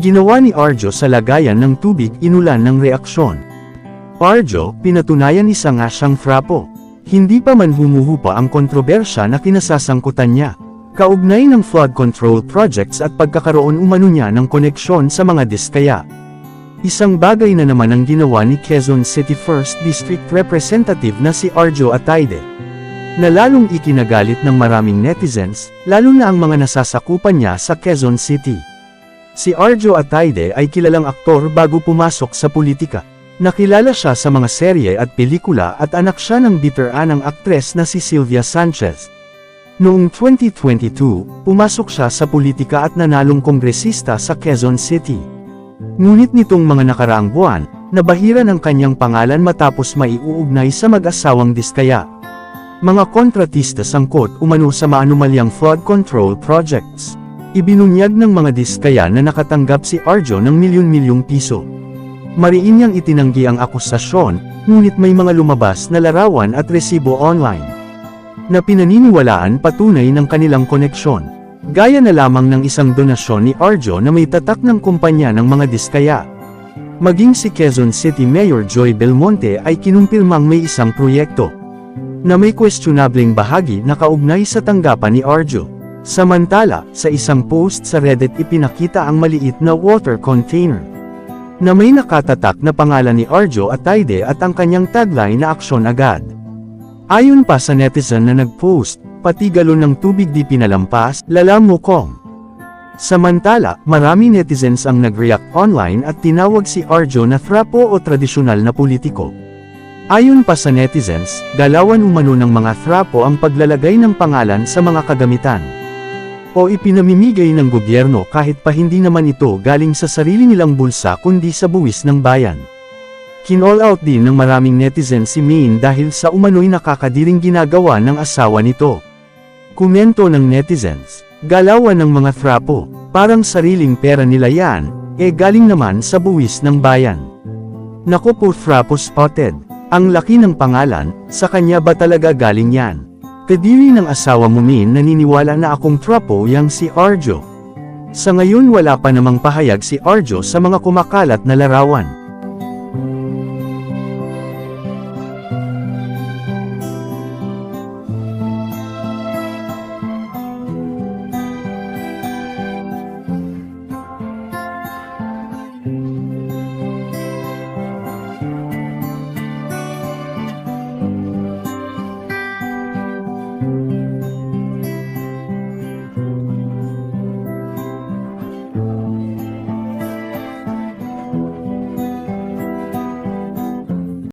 Ginawa ni Arjo sa lagayan ng tubig inulan ng reaksyon. Arjo, pinatunayan isa nga siyang frapo. Hindi pa man humuhupa ang kontrobersya na kinasasangkutan niya. Kaugnay ng flood control projects at pagkakaroon umano niya ng koneksyon sa mga diskaya. Isang bagay na naman ang ginawa ni Quezon City 1st District Representative na si Arjo Ataide. Na lalong ikinagalit ng maraming netizens, lalo na ang mga nasasakupan niya sa Quezon City. Si Arjo Ataide ay kilalang aktor bago pumasok sa politika. Nakilala siya sa mga serye at pelikula at anak siya ng biteranang aktres na si Sylvia Sanchez. Noong 2022, pumasok siya sa politika at nanalong kongresista sa Quezon City. Ngunit nitong mga nakaraang buwan, nabahira ng kanyang pangalan matapos maiuugnay sa mag-asawang diskaya. Mga kontratista sangkot umano sa maanumalyang flood control projects. Ibinunyag ng mga diskaya na nakatanggap si Arjo ng milyon-milyong piso. Mariin niyang itinanggi ang akusasyon, ngunit may mga lumabas na larawan at resibo online. Na pinaniniwalaan patunay ng kanilang koneksyon. Gaya na lamang ng isang donasyon ni Arjo na may tatak ng kumpanya ng mga diskaya. Maging si Quezon City Mayor Joy Belmonte ay kinumpirmang may isang proyekto na may questionableng bahagi na kaugnay sa tanggapan ni Arjo. Samantala, sa isang post sa Reddit ipinakita ang maliit na water container na may nakatatak na pangalan ni Arjo Ataide at ang kanyang tagline na aksyon agad. Ayon pa sa netizen na nag-post, pati galon ng tubig di pinalampas, lala mo kong. Samantala, marami netizens ang nag-react online at tinawag si Arjo na thrapo o tradisyonal na politiko. Ayon pa sa netizens, galawan umano ng mga thrapo ang paglalagay ng pangalan sa mga kagamitan. O ipinamimigay ng gobyerno kahit pa hindi naman ito galing sa sarili nilang bulsa kundi sa buwis ng bayan. Kinall out din ng maraming netizens si Maine dahil sa umano'y nakakadiring ginagawa ng asawa nito. Komento ng netizens, galawan ng mga thrapo, parang sariling pera nila yan, eh galing naman sa buwis ng bayan. Naku po thrapo spotted, ang laki ng pangalan, sa kanya ba talaga galing yan? Kadiri ng asawa mo min naniniwala na akong trapo yang si Arjo. Sa ngayon wala pa namang pahayag si Arjo sa mga kumakalat na larawan.